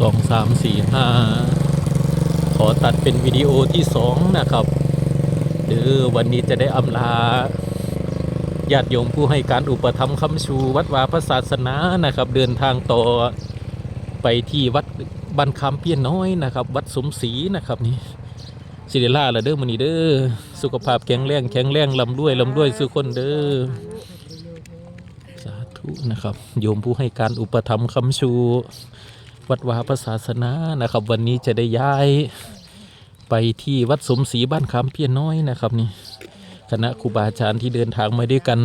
สองสามสี่ห้าขอตัดเป็นวิดีโอที่สองนะครับเออวันนี้จะได้อำลาญาติโยมผู้ให้การอุปถัมภ์คำชูวัดวาพระศาสนานะครับ เดินทางต่อไปที่วัดบันคำเพี้ยนน้อยนะครับ วัดสมศรีนะครับนี่สิเดล่าละเด้อมันนี้เด้อสุขภาพแข็งแรงแข็งแรงลำด้วยลำด้วยสุคนเด้อสาธุนะครับ โยมผู้ให้การอุปถัมภ์คำชู วัดวาพระศาสนานะครับ วันนี้จะได้ย้ายไปที่วัดสมศรีบ้านคำเพียนน้อยนะครับนี่คณะครูบาอาจารย์ที่เดินทางมาด้วยกัน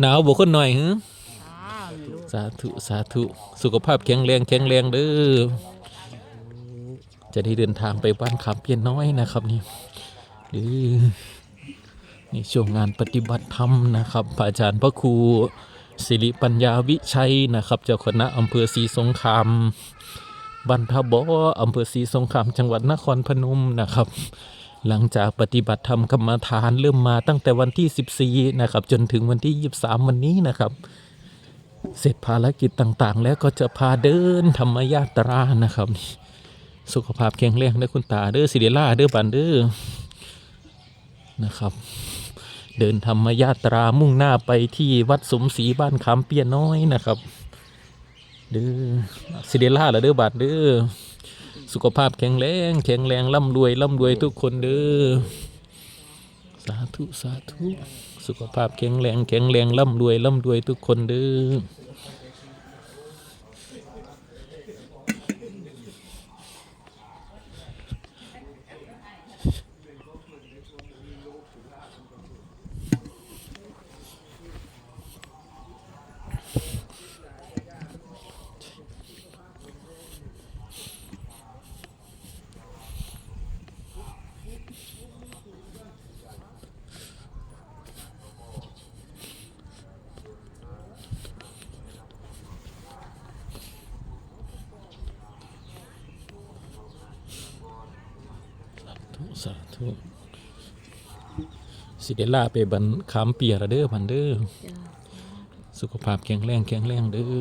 หนาวบวกคนหน่อยฮึสาธุสาธุสุขภาพแข็งแรงแข็งแรงเด้อจะได้เดินทางไปบ้านคำเพียนน้อยนะครับนี่เด้อนี่ช่วงงานปฏิบัติธรรมนะครับอาจารย์พระครู สิริปัญญาวิชัยนะครับ เจ้าคณะอำเภอศรีสงครามบรรทบออำเภอศรีสงครามจังหวัดนครพนมนะครับ หลังจากปฏิบัติธรรมกรรมฐานเริ่มมาตั้งแต่วันที่ 14 นะครับ จนถึงวันที่ 23 วันนี้นะครับ เสร็จภารกิจต่างๆ แล้วก็จะพาเดินธรรมยาตรานะครับ สุขภาพแข็งแรงเด้อคุณตาเด้อสิเดล่าเด้อบันเด้อนะครับ เดินธรรมยาตรามุ่งหน้าไปที่วัดสมศรีบ้านคำเปียน้อยนะครับ เด้อสิเดล่าละเด้อบาดเด้อสุขภาพแข็งแรงแข็งแรงร่ำรวยร่ำรวยทุกคนเด้อสาธุสาธุสุขภาพแข็งแรงแข็งแรงร่ำรวยร่ำรวยทุกคนเด้อ สา ธุสิเดล่าไปบันคำเปียระเด้อพันเด้อสุขภาพแข็งแรงแข็งแรงเด้อ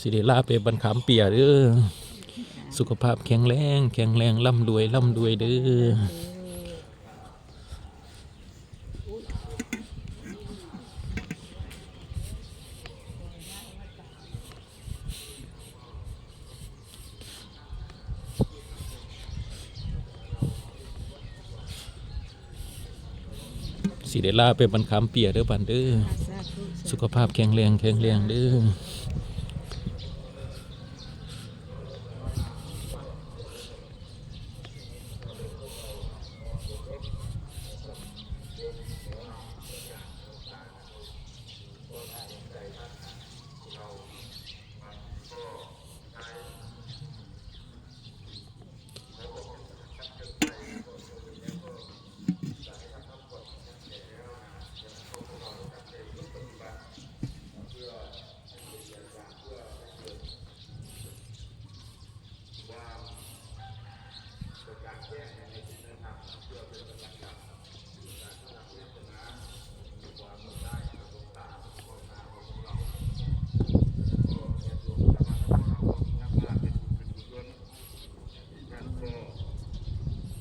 สิเดล่าไปบันคำเปียเด้อสุขภาพแข็งแรงแข็งแรงร่ำรวยร่ำรวยเด้อ ล่าไปบันคำเปียเด้อบันเด้อสุขภาพแข็งแรงแข็งแรงเด้อ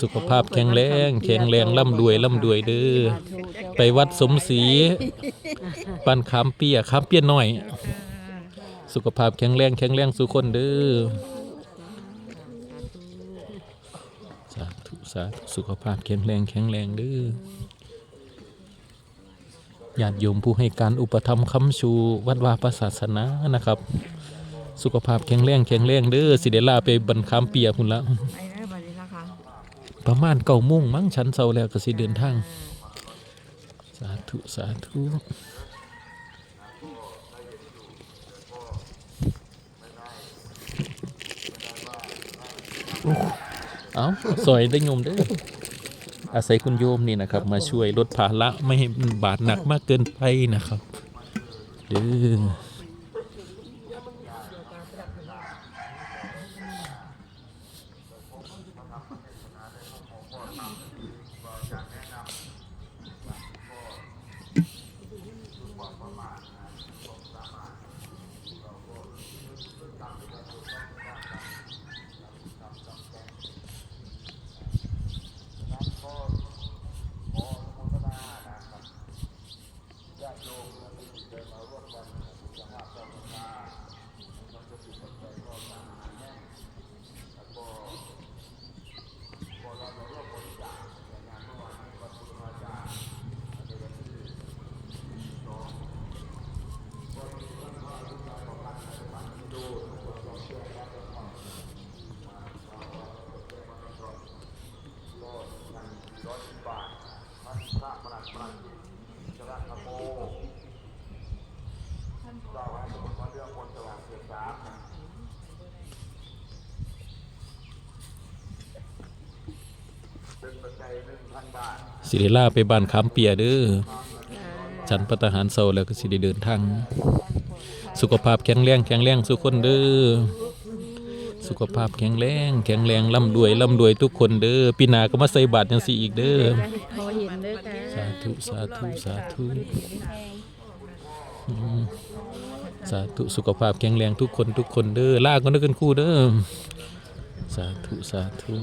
สุขภาพแข็งแรงแข็งแรงร่ำรวยร่ำรวยเด้อไปวัดสมศรีปันคำเปียคำเปียหน้อย สุขภาพแข็งแรงแข็งแรงสุขคนเด้อสาธุสาธุสุขภาพแข็งแรงแข็งแรงเด้อญาติโยมผู้ให้การอุปถัมคำชูวัดวาประศาสนานะครับ สุขภาพแข็งแรงแข็งแรงเด้อสิเดล่าไปบันคำเปียพุ่นละ ประมาณเก้ามุ่งมั้งชั้นเสาแล้วก็สิเดินทาง สาธุ สาธุอ้เอาซอยได้โยมเด้อาศัยคุณโยมนี่นะครับ มาช่วยลดภาระไม่ให้บาดหนักมากเกินไปนะครับเด้อ สิริลาไปบ้านคำเปียเด้อฉันพัตหารเศร้าแล้วก็สิได้เดินทาง สุขภาพแข็งแรงแข็งแรงทุกคนเด้อสุขภาพแข็งแรงแข็งแรงร่ำรวยร่ำรวยทุกคนเด้อปีหนาก็มาใส่บาตรจังสีอีกเด้อพอเห็นเด้อค่ะสาธุสาธุสาธุอืมสาธุสุขภาพแข็งแรงทุกคนทุกคนเด้อลาก็นึกกันคู่เด้อสาธุสาธุ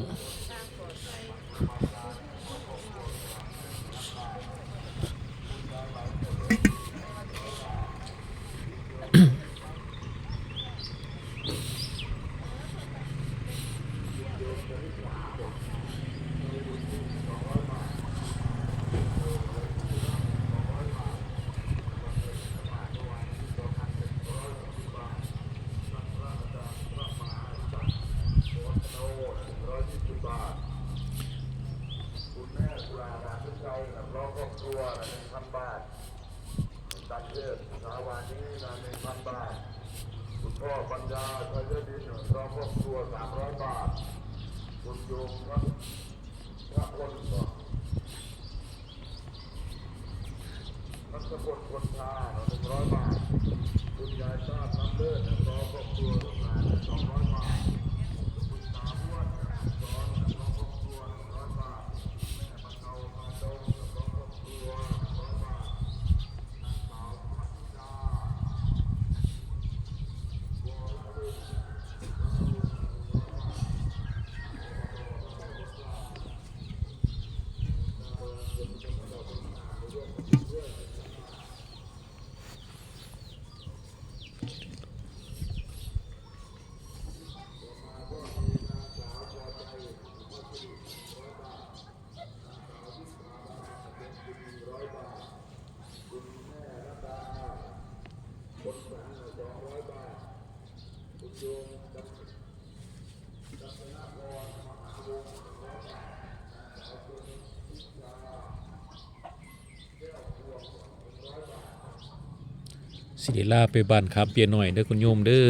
สิริลาไปบ้านคำเปียหน่อยเด้อคุณโยมเด้อ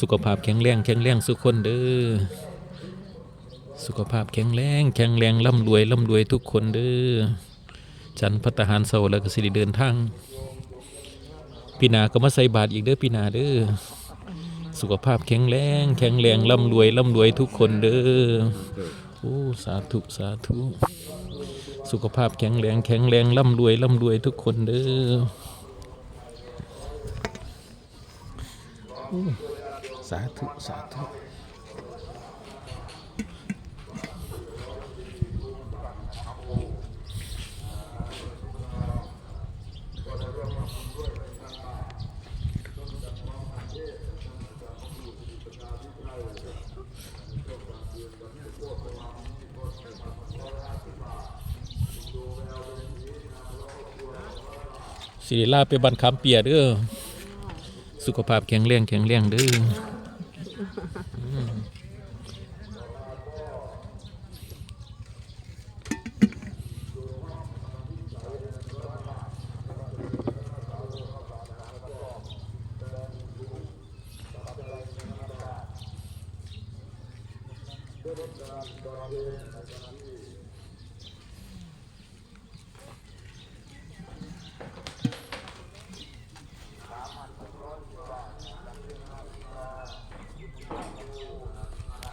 สุขภาพแข็งแรงแข็งแรงสุกคนเด้อสุขภาพแข็งแรงแข็งแรงร่ำรวยร่ำรวยทุกคนเด้อฉันพัตหารเศร้าแล้วก็สิริเดินทางปีหนาก็มาใส่บาตรอีกเด้อปีหนาเด้อ สุขภาพแข็งแรงแข็งแรงร่ำรวยร่ำรวยทุกคนเด้อโอ้สาธุสาธุสุขภาพแข็งแรงแข็งแรงร่ำรวยร่ำรวยทุกคนเด้อสาธุสาธุ สิริลาไปบันคำเปียเด้อสุขภาพแข็งแรงแข็งแรงเด้อ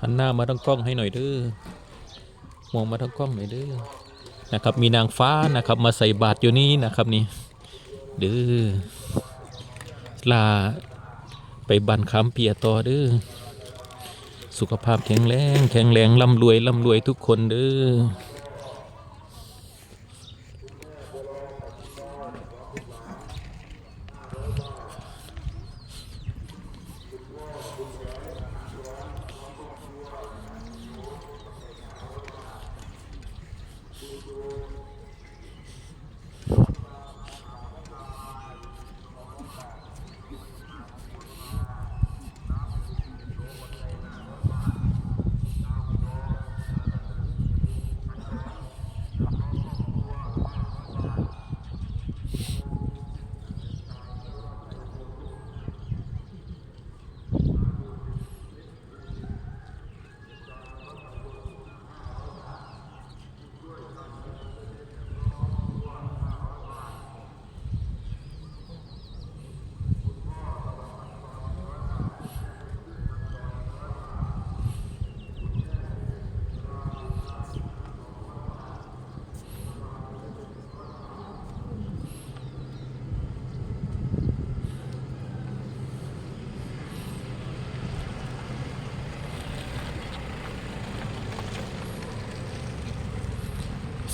นหน้ามาทางกล้องให้หน่อยเด้อมองมาทางกล้องหน่อยเด้อนะครับ มีนางฟ้านะครับ มาใส่บาตรอยู่นี้นะครับนี่เด้อลาไปบันคำเปียต่อเด้อสุขภาพแข็งแรง แข็งแรงร่ำรวยร่ำรวยทุกคนเด้อ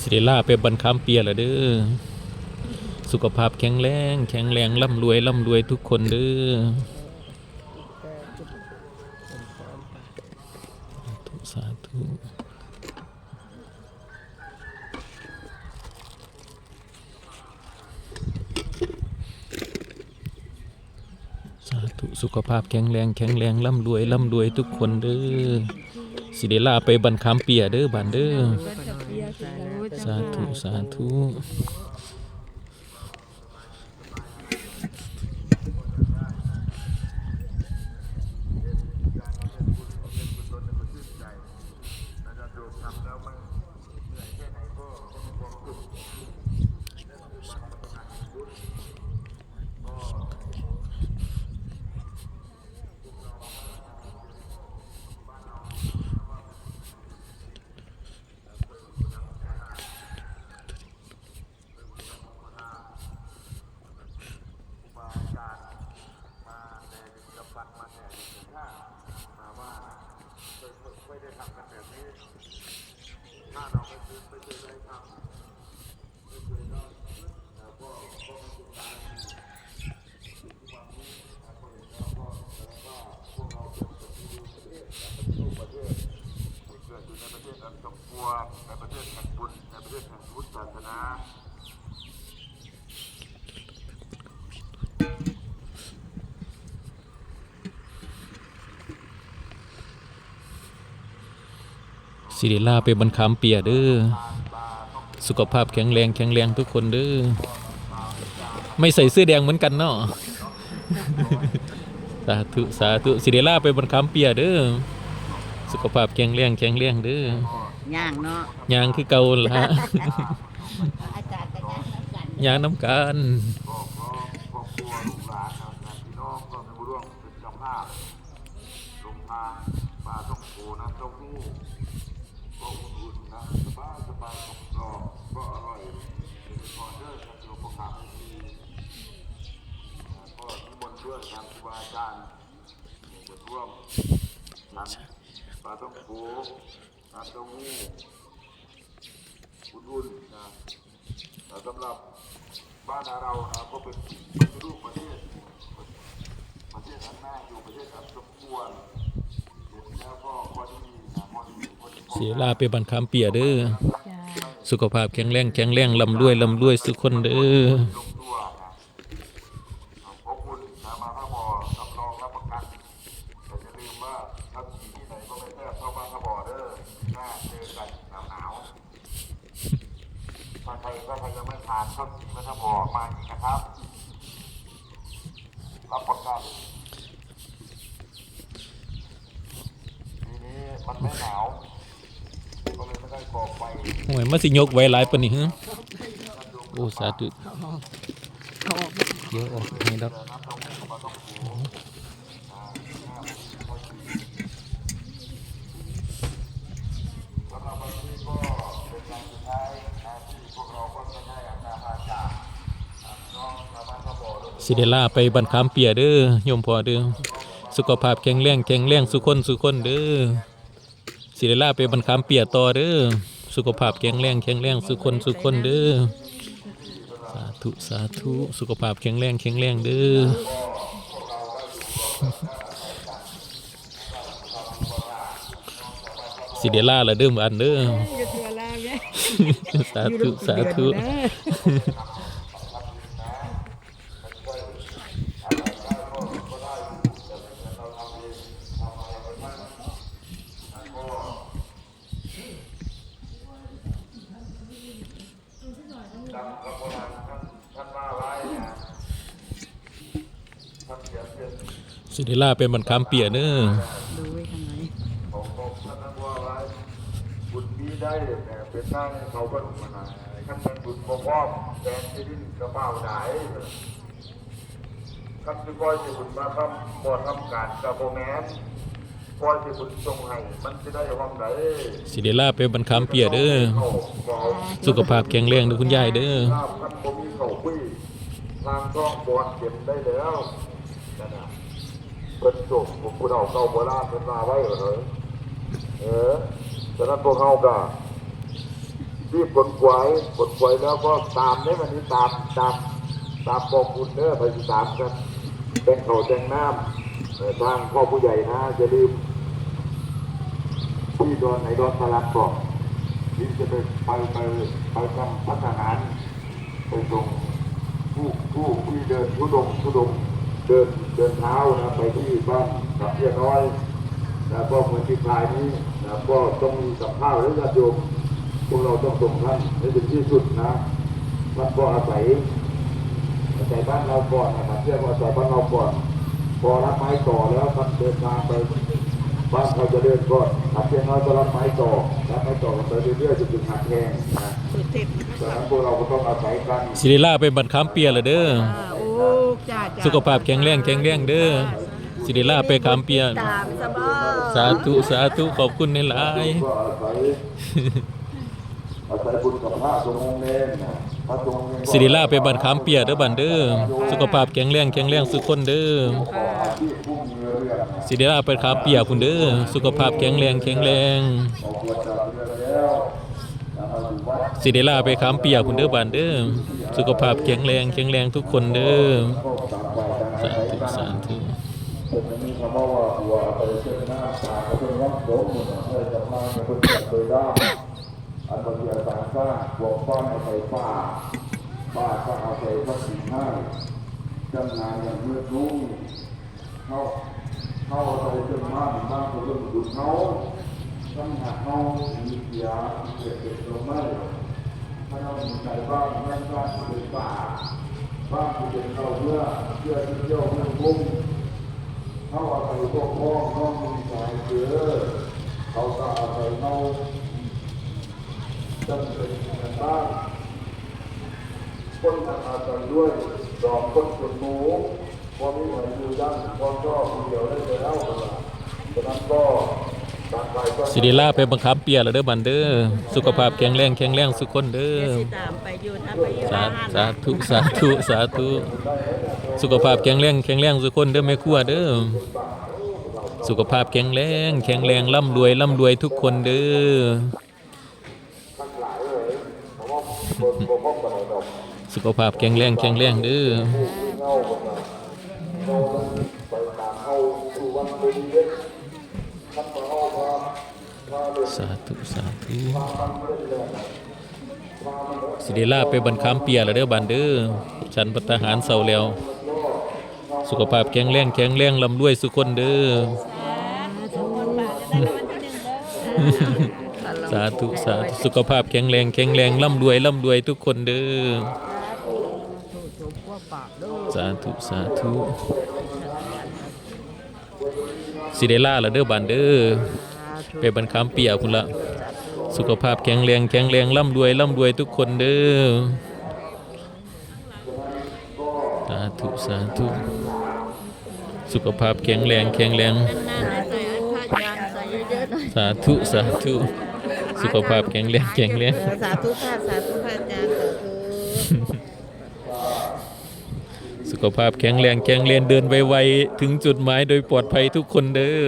สิริล่าไปบันคำเปียละเด้อสุขภาพแข็งแรง แข็งแรงร่ำรวยร่ำรวยทุกคนเด้อสาธุสาธุสุขภาพแข็งแรงแข็งแรงร่ำรวยร่ำรวยทุกคนเด้อสิเดล่าไปบันคำเปียเด้อบันเด้อ สาธุ สาธุ เกิดอยู่ในประเทศอันสมควรในประเทศแห่งบุญในประเทศแห่งพุทธศาสนา สิริลาไปบันคำเปียเด้อสุขภาพแข็งแรงแข็งแรงทุกคนเด้อไม่ใส่เสื้อแดงเหมือนกันเนาะสาธุสาธุสิริลาไปบันคำเปียเด้อสุขภาพแข็งแรงแข็งแรงเด้อย่างเนาะยางคือเก่าละอาจารย์ก็ย่างน้ำกันยางน้ำกันก็พร้อมครอบครัวลูกหลานนะครับพี่น้องก็มาร่วมเป็นเจ้าภาพลงทานปลาต้องโกน้ำเต้าหู้ก็ นิมนต์ด้วยทางครูบาอาจารย์จะร่วมนั้นปลาต้องโกน้ำเต้าหู้อุ่นๆนะแต่สำหรับบ้านเรานะก็เป็นปฏิรูปประเทศประเทศอันน่าอยู่ประเทศอันสมควรเห็นแล้วก็พอดีนะพอดีพอดีพอสิดีริลาไปบันคำเปียเด้อ สุขภาพแข็งแรงแข็งแรงลำรวยลำรวยสุกคนเด้อ ลงตัวนะขอบคุณนะมาพระบอรับรองรับประกันแต่อย่าลืมว่าถ้าขี่ที่ไหนก็ไม่แทบเท่าบ้านพระบอเด้อหน้าเจอกันหนาวหนาวๆถ้าใครถ้าใครยังไม่ทานข้าวสีพระบอมาอีกนะครับ รับประกันทีนี้มันไม่หนาว ก็เลยไม่ได้ก่อไฟ โอ้ยมา สิยกไว้หลายปานนี้ฮะโอ้สาธุเดี๋ยวออกนี่ครับสำหรับวันนี้ก็เดท้ายนะที่พวกเราก็จะได้อกน้องชาวบ้านเขาบอกด้วยสิได้ลาไปบันคามเปียเด้อโยมพอเด้อสุขภาพแข็งแรงแข็งแรงสุขคนสุขคนเด้อสิได้ลาไปบันคามเปียต่อเด้อ สุขภาพแข็งแรงแข็งแรงสุขคนสุขคนเด้อสาธุสาธุสุขภาพแข็งแรงแข็งแรงเด้อสิได้ลาละเด้ออันเด้ออยู่ตัวลาแม่สาธุสาธุ เดือนนะ จำพระโบราณท่านท่านว่าไว้นะท่านเขียนเป็น สิได้ลาไปบันคามเปียเด้อดูไว้ข้างในของของท่านว่าไว้บุญมีได้แต่เป็นนั่งเขาก็ลงมาหาท่านเป็นบุญบ่พร้อมแดนที่ดินกระเป๋าไหนท่านที่ก้อยที่บุญมาทำบ่ทำการกระโบแมนก้อยที่บุญทรงให้มันจะได้ห้องไหนสิได้ลาไปบันคามเปียเด้อสุขภาพแข็งแรงเด้อคุณยายเด้อลาบท่านบ่มีเขาคุยทางช่องบอลเก็บได้แล้วนั่นน่ะ เพิ่นจบผมผู้เฒ่าเก่าโบราณเพิ่นมาไว้เหรอเออฉะนั้นพวกเฮาก็รีบกดกวายกดกวายแล้วก็ตามได้มันนี้ตามตามตามบอกคุณเด้อไปตามกันแบ่งเขาแบ่งน้ำทางพ่อผู้ใหญ่นะอย่าลืมที่ดอนไหนดอนพลังบอกที่จะไปไปไปไปทำพัฒหารไปส่งผู้ผู้ที่เดินทุดงทุดง เดินเดินเท้านะไปที่บ้านกับเพียน้อยนะก็เหมือนที่คลายนี้นะก็ต้องมีกับข้าวและญาติโยมพวกเราต้องส่งท่านให้ถึงที่สุดนะท่านก็อาศัยอาศัยบ้านเราก่อนนะครับเพื่ออาศัยบ้านเราก่อนพอรับไม้ต่อแล้วท่านเดินทางไปบ้านเขาจะเดินก่อนหักเพียงน้อยก็รับไม้ต่อรับไม้ต่อกันไปเรื่อยๆจนถึงหักแทงนะสุดเจ็ดดังนั้นพวกเราก็ต้องอาศัยกันสิได้ลาไปบันคามเปียละเด้อ อ่าโอ้จ้าจ้าสุขภาพแข็งแรงแข็งแรงเด้อสิได้ลาไปคามเปียตามสบายสาธุสาธุขอบคุณในหลายก็อาศัยอาศัยบุญกับพระสงฆ์องค์เนรนะพระสงฆ์องค์เนรก็สิได้ลาไปบันคามเปียเด้อบันเด้อสุขภาพแข็งแรงแข็งแรงสุขคนเด้อขออาชีพผู้มีเรื่องนะสิได้ลาไปคามเปียคุณเด้อสุขภาพแข็งแรงแข็งแรงออกบวชจากเรือแล้วนะเอาอยู่วัดสิได้ลาไปคามเปียคุณเด้อบันเด้อ สุขภาพแข็งแรงแข็งแรงทุกคนเด้อสาธุสาธุอันบาตาเขาเป็นวัดโสมหมดเพื่อจะมาจะเป็นจัดโดยได้อันบริยาสารสร้างบวกฟ้อนอาศัยป่าป่าก็อาศัยพระสิงห์ให้จำงานอย่างมืดรุ่งเขาเขาอาศัยจนมากบ้างเขาเรื่องบุญเขาต้องหาเขามีเสียเกิดเกิดลงไม่ ถ้าเรามีใจบ้างนั่นบ้างเป็นป่าบ้างเป็นเขาเพื่อเพื่อที่เที่ยวเพื่อมุ่งเขาเอาศัยพวกพ้องน้องมีสายเสือเขาก็เอาศัยเขาจำเป็นกันบ้างคนทำอาศัยด้วยดอกคนสุดหมูพอมีหน่วยอยู่ยันพอก็คนเดียวได้แล้วนะฉะนั้นก็ สิได้ลาไปบังคับเปียละเด้อบันเด้อสุขภาพแข็งแรงแข็งแรงสุขคนเด้อเดี๋ยวสิตามไปอยู่ถ้าไปอยู่สาบ้านสาธุสาธุสาธุสุขภาพแข็งแรงแข็งแรงสุขคนเด้อแม่ครัวเด้อสุขภาพแข็งแรงแข็งแรงร่ำรวยร่ำรวยทุกคนเด้อทั้งหลายเลยเพราะว่าคนบ่พบกันดอกสุขภาพแข็งแรงแข็งแรงเด้อ สาธุสาธุมามันไม่ได้เลยมามันก็สิได้ลาไปบันคามเปียละเด้อบันเด้อฉันพัฒหารเศร้าแล้ว สุขภาพแข็งแรงแข็งแรงร่ำรวยสุขคนเด้อสาธุสาธุสุขภาพแข็งแรงแข็งแรงร่ำรวยร่ำรวยทุกคนเด้อสาธุสาธุสิได้ลาละเด้อบันเด้อ ไปบันคามเปียคุณละ สุขภาพแข็งแรงแข็งแรงร่ำรวยร่ำรวยทุกคนเด้อสาธุสาธุสุขภาพแข็งแรงแข็งแรง สาธุสาธุสุขภาพแข็งแรงแข็งแรงสาธุค่ะสาธุค่ะอาจารย์สาธุสุขภาพแข็งแรงแข็งแรงเดินไวๆถึงจุดหมายโดยปลอดภัยทุกคนเด้อ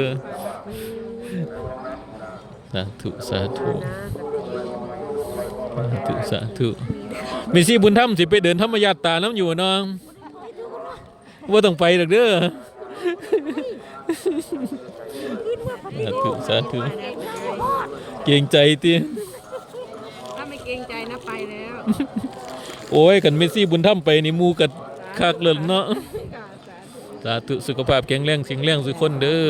สาธุสาธุสาธุสาธุมีสิบุญธรรมสิไปเดินธรรมยาตราน้ำอยู่เน้องว่าต้องไปหรอกเด้อสาธุสาธุเกรงใจติถ้าไม่เกรงใจนะไปแล้ว โอ้ยกันเมสซี่บุญธรรมไปนี่หมูกัดคักเลยเนาะสาธุสุขภาพแข็งแรงแข็งแรงสุกคนเด้อ